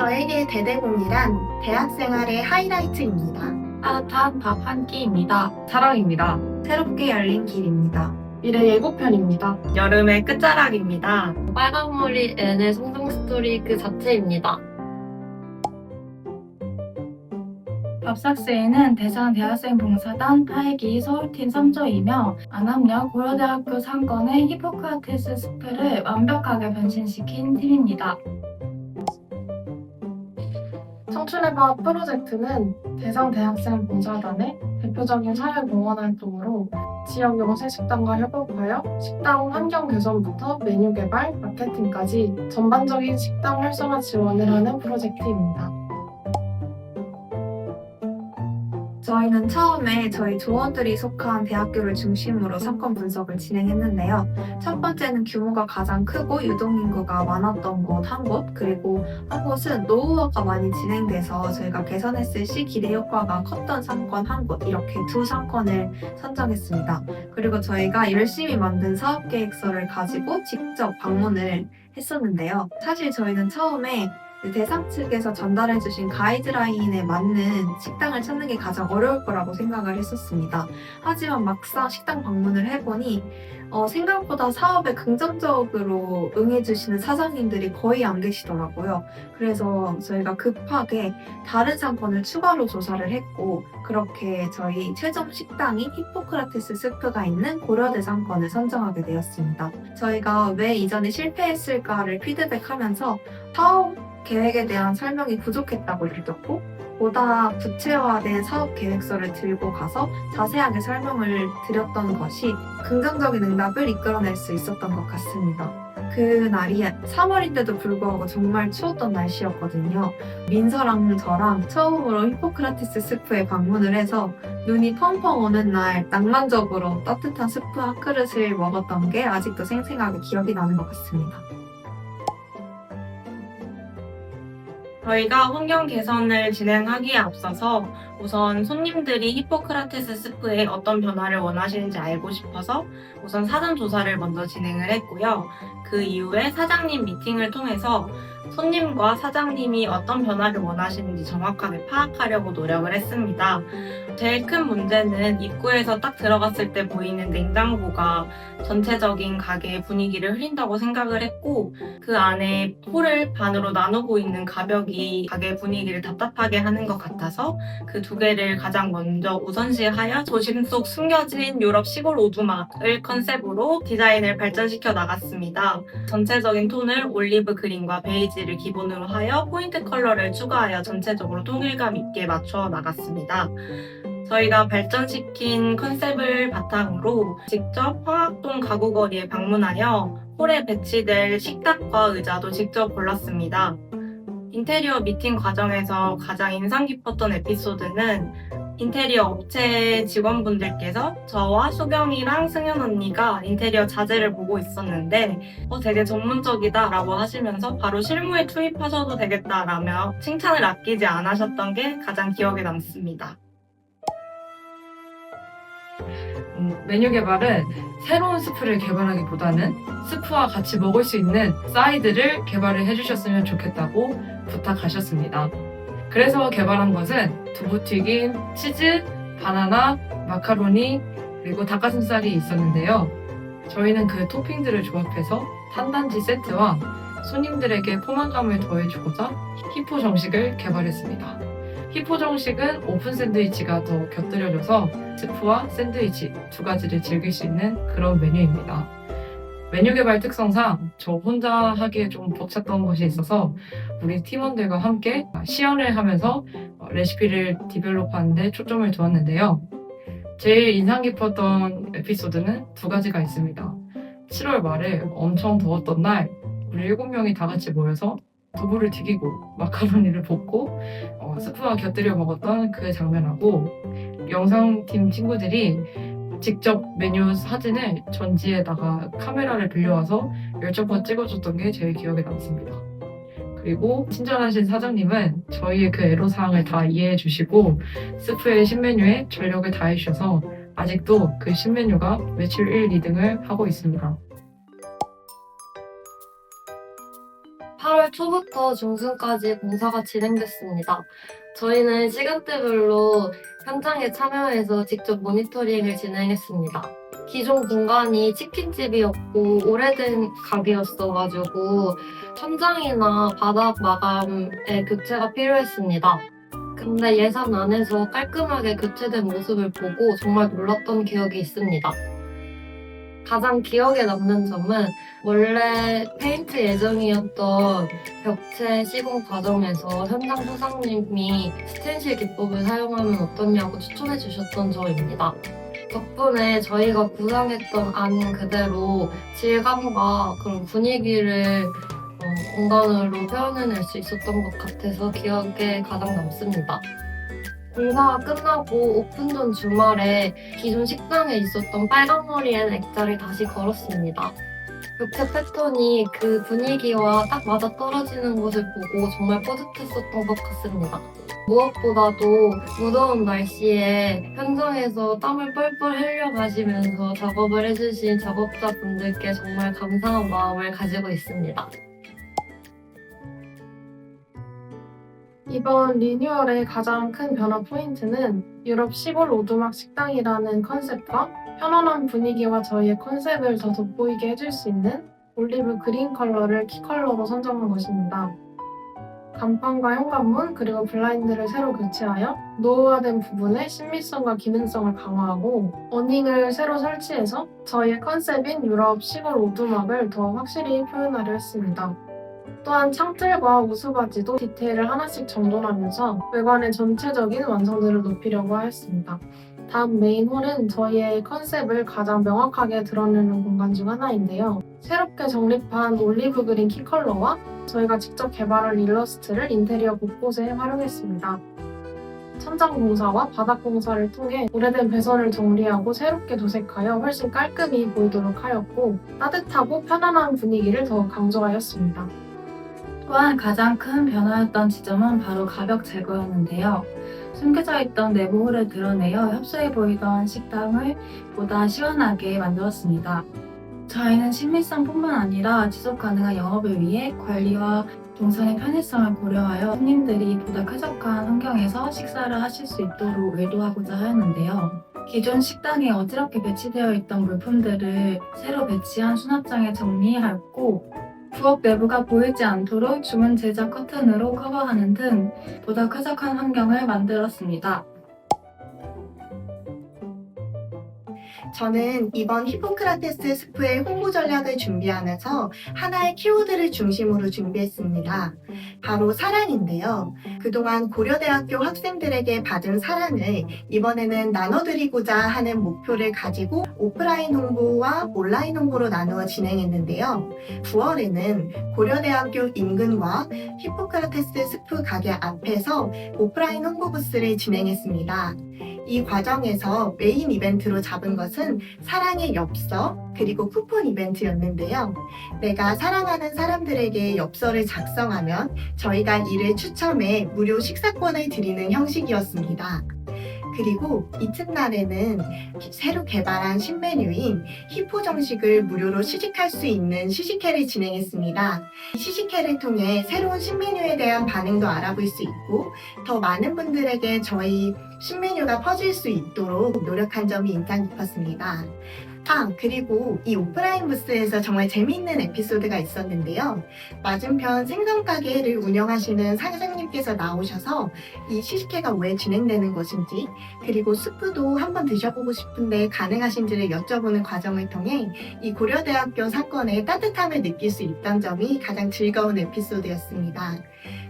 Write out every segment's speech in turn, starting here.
저에게 대대공이란 대학 생활의 하이라이트입니다. 따뜻한 밥 한 끼입니다. 사랑입니다. 새롭게 열린 길입니다. 미래 예고편입니다. 여름의 끝자락입니다. 빨강머리 N의 성장 스토리 그 자체입니다. 밥삭스에는 대전 대학생 봉사단 하이기 서울팀 3조이며 안암역 고려대학교 상권의 히포크라테스 스프를 완벽하게 변신시킨 팀입니다. 밥 프로젝트는 대상 대학생 봉사단의 대표적인 사회공헌 활동으로 지역 영세 식당과 협업하여 식당 환경 개선부터 메뉴 개발, 마케팅까지 전반적인 식당 활성화 지원을 하는 프로젝트입니다. 저희는 처음에 저희 조원들이 속한 대학교를 중심으로 사건 분석을 진행했는데요. 첫 번째는 규모가 가장 크고 유동인구가 많았던 곳 한 곳, 그리고 한 곳은 노후화가 많이 진행돼서 저희가 개선했을 시 기대 효과가 컸던 사건 한 곳, 이렇게 두 사건을 선정했습니다. 그리고 저희가 열심히 만든 사업 계획서를 가지고 직접 방문을 했었는데요. 사실 저희는 처음에 대상 측에서 전달해 주신 가이드라인에 맞는 식당을 찾는 게 가장 어려울 거라고 생각을 했었습니다. 하지만 막상 식당 방문을 해보니 어, 생각보다 사업에 긍정적으로 응해주시는 사장님들이 거의 안 계시더라고요. 그래서 저희가 급하게 다른 상권을 추가로 조사를 했고 그렇게 저희 최종 식당인 히포크라테스 스프가 있는 고려대 상권을 선정하게 되었습니다. 저희가 왜 이전에 실패했을까를 피드백하면서 사업 계획에 대한 설명이 부족했다고 느꼈고 보다 구체화된 사업 계획서를 들고 가서 자세하게 설명을 드렸던 것이 긍정적인 응답을 이끌어낼 수 있었던 것 같습니다. 그 날이 3월인데도 불구하고 정말 추웠던 날씨였거든요. 민서랑 저랑 처음으로 히포크라테스 스프에 방문을 해서 눈이 펑펑 오는 날 낭만적으로 따뜻한 스프 한 그릇을 먹었던 게 아직도 생생하게 기억이 나는 것 같습니다. 저희가 환경 개선을 진행하기에 앞서서 우선 손님들이 히포크라테스 스프에 어떤 변화를 원하시는지 알고 싶어서 우선 사전 조사를 먼저 진행을 했고요. 그 이후에 사장님 미팅을 통해서 손님과 사장님이 어떤 변화를 원하시는지 정확하게 파악하려고 노력을 했습니다. 제일 큰 문제는 입구에서 딱 들어갔을 때 보이는 냉장고가 전체적인 가게의 분위기를 흐린다고 생각을 했고 그 안에 홀을 반으로 나누고 있는 가벽이 가게 분위기를 답답하게 하는 것 같아서 그 두 개를 가장 먼저 우선시하여 도심 속 숨겨진 유럽 시골 오두막을 컨셉으로 디자인을 발전시켜 나갔습니다. 전체적인 톤을 올리브 그린과 베이지 를 기본으로 하여 포인트 컬러를 추가하여 전체적으로 통일감 있게 맞춰 나갔습니다. 저희가 발전시킨 컨셉을 바탕으로 직접 황학동 가구거리에 방문하여 홀에 배치될 식탁과 의자도 직접 골랐습니다. 인테리어 미팅 과정에서 가장 인상 깊었던 에피소드는 인테리어 업체 직원분들께서 저와 수경이랑 승현 언니가 인테리어 자재를 보고 있었는데 어, 되게 전문적이다 라고 하시면서 바로 실무에 투입하셔도 되겠다라며 칭찬을 아끼지 않으셨던 게 가장 기억에 남습니다. 음, 메뉴 개발은 새로운 스프를 개발하기보다는 스프와 같이 먹을 수 있는 사이드를 개발을 해주셨으면 좋겠다고 부탁하셨습니다. 그래서 개발한 것은 두부튀김, 치즈, 바나나, 마카로니, 그리고 닭가슴살이 있었는데요. 저희는 그 토핑들을 조합해서 탄단지 세트와 손님들에게 포만감을 더해주고자 히포 정식을 개발했습니다. 히포 정식은 오픈 샌드위치가 더 곁들여져서 스프와 샌드위치 두 가지를 즐길 수 있는 그런 메뉴입니다. 메뉴 개발 특성상 저 혼자 하기에 좀 벅찼던 것이 있어서 우리 팀원들과 함께 시연을 하면서 레시피를 디벨롭하는데 초점을 두었는데요. 제일 인상 깊었던 에피소드는 두 가지가 있습니다. 7월 말에 엄청 더웠던 날 우리 일곱 명이 다 같이 모여서 두부를 튀기고 마카로니를 볶고 어, 스프와 곁들여 먹었던 그 장면하고 영상팀 친구들이 직접 메뉴 사진을 전지에다가 카메라를 빌려와서 열정 번 찍어줬던 게 제일 기억에 남습니다. 그리고 친절하신 사장님은 저희의 그 애로사항을 다 이해해 주시고 스프의 신메뉴에 전력을 다해 주셔서 아직도 그 신메뉴가 매출 1, 2등을 하고 있습니다. 8월 10월 초부터 중순까지 공사가 진행됐습니다. 저희는 시간대별로 현장에 참여해서 직접 모니터링을 진행했습니다. 기존 공간이 치킨집이었고 오래된 가게였어가지고 천장이나 바닥 마감에 교체가 필요했습니다. 근데 예산 안에서 깔끔하게 교체된 모습을 보고 정말 놀랐던 기억이 있습니다. 가장 기억에 남는 점은 원래 페인트 예정이었던 벽체 시공 과정에서 현장 소장님이 스텐실 기법을 사용하면 어떠냐고 추천해 주셨던 점입니다. 덕분에 저희가 구상했던 안 그대로 질감과 그런 분위기를 어, 공간으로 표현해낼 수 있었던 것 같아서 기억에 가장 남습니다. 공사가 끝나고 오픈 전 주말에 기존 식당에 있었던 빨간머리엔 액자를 다시 걸었습니다. 벽체 패턴이 그 분위기와 딱 맞아 떨어지는 것을 보고 정말 뿌듯했었던 것 같습니다. 무엇보다도 무더운 날씨에 현장에서 땀을 뻘뻘 흘려가시면서 작업을 해주신 작업자분들께 정말 감사한 마음을 가지고 있습니다. 이번 리뉴얼의 가장 큰 변화 포인트는 유럽 시골 오두막 식당이라는 컨셉과 편안한 분위기와 저희의 컨셉을 더 돋보이게 해줄 수 있는 올리브 그린 컬러를 키 컬러로 선정한 것입니다. 간판과 현관문 그리고 블라인드를 새로 교체하여 노후화된 부분의 신미성과 기능성을 강화하고 어닝을 새로 설치해서 저희의 컨셉인 유럽 시골 오두막을 더 확실히 표현하려 했습니다. 또한 창틀과 우수바지도 디테일을 하나씩 정돈하면서 외관의 전체적인 완성도를 높이려고 하였습니다. 다음 메인 홀은 저희의 컨셉을 가장 명확하게 드러내는 공간 중 하나인데요. 새롭게 정립한 올리브 그린 키 컬러와 저희가 직접 개발한 일러스트를 인테리어 곳곳에 활용했습니다. 천장 공사와 바닥 공사를 통해 오래된 배선을 정리하고 새롭게 도색하여 훨씬 깔끔히 보이도록 하였고 따뜻하고 편안한 분위기를 더 강조하였습니다. 또한 가장 큰 변화였던 지점은 바로 가벽 제거였는데요. 숨겨져 있던 내부 홀을 드러내어 협소해 보이던 식당을 보다 시원하게 만들었습니다. 저희는 친밀성뿐만 아니라 지속 가능한 영업을 위해 관리와 동선의 편의성을 고려하여 손님들이 보다 쾌적한 환경에서 식사를 하실 수 있도록 의도하고자 하였는데요. 기존 식당에 어지럽게 배치되어 있던 물품들을 새로 배치한 수납장에 정리하였고 부엌 내부가 보이지 않도록 주문 제작 커튼으로 커버하는 등 보다 쾌적한 환경을 만들었습니다. 저는 이번 히포크라테스 스프의 홍보 전략을 준비하면서 하나의 키워드를 중심으로 준비했습니다. 바로 사랑인데요. 그동안 고려대학교 학생들에게 받은 사랑을 이번에는 나눠드리고자 하는 목표를 가지고 오프라인 홍보와 온라인 홍보로 나누어 진행했는데요. 9월에는 고려대학교 인근과 히포크라테스 스프 가게 앞에서 오프라인 홍보 부스를 진행했습니다. 이 과정에서 메인 이벤트로 잡은 것은 사랑의 엽서 그리고 쿠폰 이벤트였는데요. 내가 사랑하는 사람들에게 엽서를 작성하면 저희가 이를 추첨해 무료 식사권을 드리는 형식이었습니다. 그리고 이튿날에는 새로 개발한 신메뉴인 히포 정식을 무료로 시식할 수 있는 시식회를 진행했습니다. 시식회를 통해 새로운 신메뉴에 대한 반응도 알아볼 수 있고 더 많은 분들에게 저희 신메뉴가 퍼질 수 있도록 노력한 점이 인상 깊었습니다. 아, 그리고 이 오프라인 부스에서 정말 재미있는 에피소드가 있었는데요. 맞은편 생선 가게를 운영하시는 사장님께서 나오셔서 이 시식회가 왜 진행되는 것인지, 그리고 스프도 한번 드셔보고 싶은데 가능하신지를 여쭤보는 과정을 통해 이 고려대학교 사건의 따뜻함을 느낄 수 있던 점이 가장 즐거운 에피소드였습니다.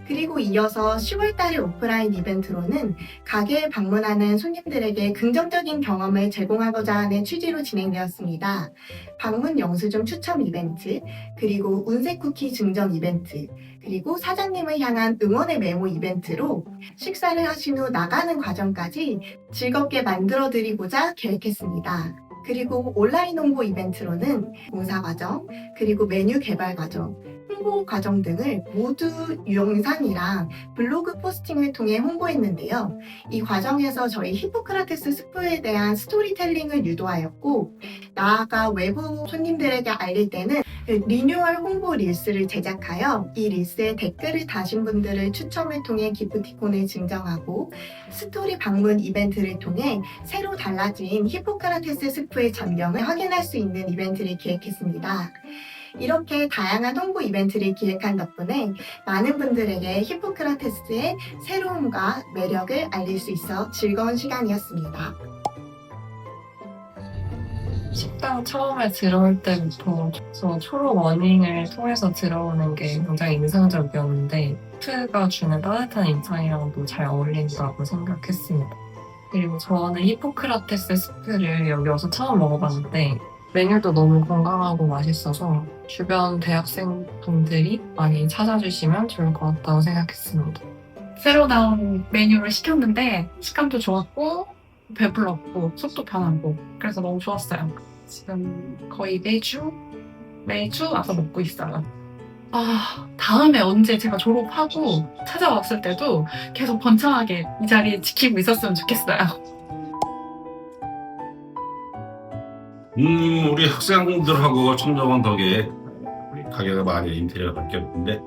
그리고 이어서 10월달의 오프라인 이벤트로는 가게에 방문하는 손님들에게 긍정적인 경험을 제공하고자 하는 취지로 진행되었습니다. 방문 영수증 추첨 이벤트, 그리고 운세 쿠키 증정 이벤트, 그리고 사장님을 향한 응원의 메모 이벤트로 식사를 하신 후 나가는 과정까지 즐겁게 만들어 드리고자 계획했습니다. 그리고 온라인 홍보 이벤트로는 공사 과정, 그리고 메뉴 개발 과정, 홍보 과정 등을 모두 영상이랑 블로그 포스팅을 통해 홍보했는데요. 이 과정에서 저희 히포크라테스 스프에 대한 스토리텔링을 유도하였고, 나아가 외부 손님들에게 알릴 때는 그 리뉴얼 홍보 릴스를 제작하여 이 릴스에 댓글을 다신 분들을 추첨을 통해 기프티콘을 증정하고 스토리 방문 이벤트를 통해 새로 달라진 히포크라테스 스프의 전경을 확인할 수 있는 이벤트를 기획했습니다. 이렇게 다양한 홍보 이벤트를 기획한 덕분에 많은 분들에게 히포크라테스의 새로움과 매력을 알릴 수 있어 즐거운 시간이었습니다. 식당 처음에 들어올 때부터 저 초록 워닝을 통해서 들어오는 게 굉장히 인상적이었는데 스프가 주는 따뜻한 인상이랑도 잘 어울린다고 생각했습니다. 그리고 저는 히포크라테스 스프를 여기 와서 처음 먹어봤는데 메뉴도 너무 건강하고 맛있어서 주변 대학생분들이 많이 찾아주시면 좋을 것 같다고 생각했습니다. 새로 나온 메뉴를 시켰는데 식감도 좋았고 배불렀고 속도 편하고 그래서 너무 좋았어요. 지금 거의 매주 매주 와서 먹고 있어요. 아 다음에 언제 제가 졸업하고 찾아왔을 때도 계속 번창하게 이 자리 지키고 있었으면 좋겠어요. 음, 우리 학생들하고 청정원 덕에 우리 가게가 많이 인테리어가 바뀌었는데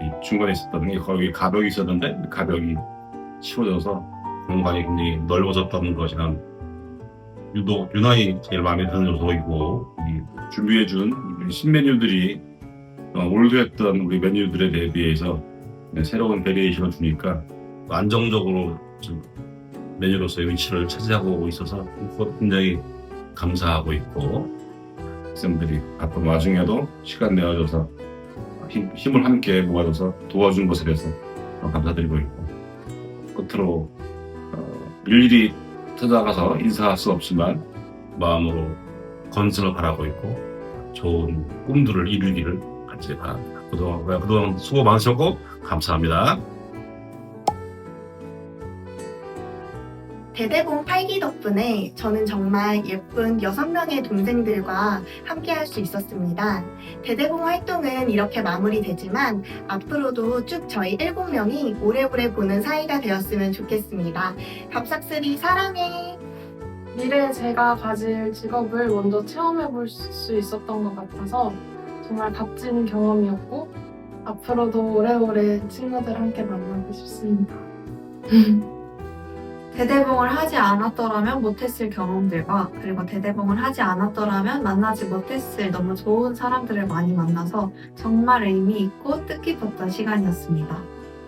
이 중간에 있었던 게 거기 가벽이 있었는데 가벽이 치워져서 공간이 굉장히 넓어졌다는 것이랑 유독 유난히 제일 마음에 드는 요소이고 이 준비해준 우리 신메뉴들이 어, 올드했던 우리 메뉴들에 대비해서 새로운 베리에이션을 주니까 안정적으로 좀 메뉴로서의 위치를 차지하고 있어서 굉장히 감사하고 있고 학생들이 바쁜 와중에도 시간 내어줘서 힘, 힘을 함께 모아줘서 도와준 것에 대해서 감사드리고 있고 끝으로 어, 일일이 찾아가서 인사할 수 없지만 마음으로 건승을 바라고 있고 좋은 꿈들을 이루기를 같이 바랍니다. 그동안, 그동안 수고 많으셨고 감사합니다. 대대봉 8기 덕분에 저는 정말 예쁜 6명의 동생들과 함께 할 수 있었습니다. 대대봉 활동은 이렇게 마무리되지만 앞으로도 쭉 저희 7명이 오래오래 보는 사이가 되었으면 좋겠습니다. 밥삭스리 사랑해! 미래에 제가 가질 직업을 먼저 체험해 볼 수 있었던 것 같아서 정말 값진 경험이었고 앞으로도 오래오래 친구들 함께 만나고 싶습니다. 대대봉을 하지 않았더라면 못했을 경험들과 그리고 대대봉을 하지 않았더라면 만나지 못했을 너무 좋은 사람들을 많이 만나서 정말 의미 있고 뜻깊었던 시간이었습니다.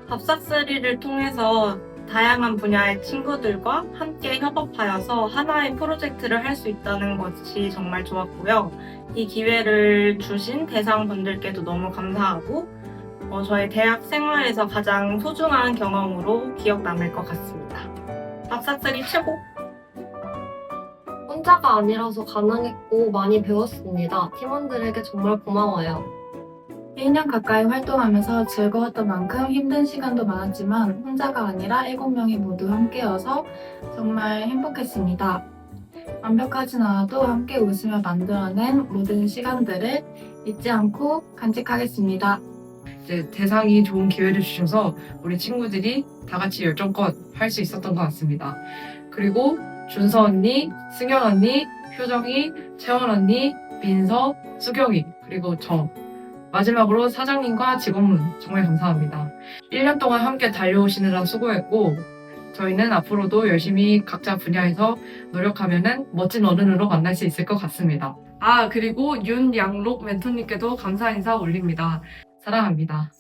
밥삭스리를 통해서 다양한 분야의 친구들과 함께 협업하여서 하나의 프로젝트를 할 수 있다는 것이 정말 좋았고요. 이 기회를 주신 대상분들께도 너무 감사하고 어, 저의 대학 생활에서 가장 소중한 경험으로 기억 남을 것 같습니다. 밥삭스리 최고! 혼자가 아니라서 가능했고 많이 배웠습니다. 팀원들에게 정말 고마워요. 1년 가까이 활동하면서 즐거웠던 만큼 힘든 시간도 많았지만 혼자가 아니라 7명이 모두 함께여서 정말 행복했습니다. 완벽하진 않아도 함께 웃으며 만들어낸 모든 시간들을 잊지 않고 간직하겠습니다. 이제 대상이 좋은 기회를 주셔서 우리 친구들이 다 같이 열정껏 할 수 있었던 것 같습니다. 그리고 준서 언니, 승현 언니, 효정이, 채원 언니, 민서, 수경이, 그리고 저. 마지막으로 사장님과 직원분 정말 감사합니다. 1년 동안 함께 달려오시느라 수고했고, 저희는 앞으로도 열심히 각자 분야에서 노력하면은 멋진 어른으로 만날 수 있을 것 같습니다. 아, 그리고 윤양록 멘토님께도 감사 인사 올립니다. 사랑합니다.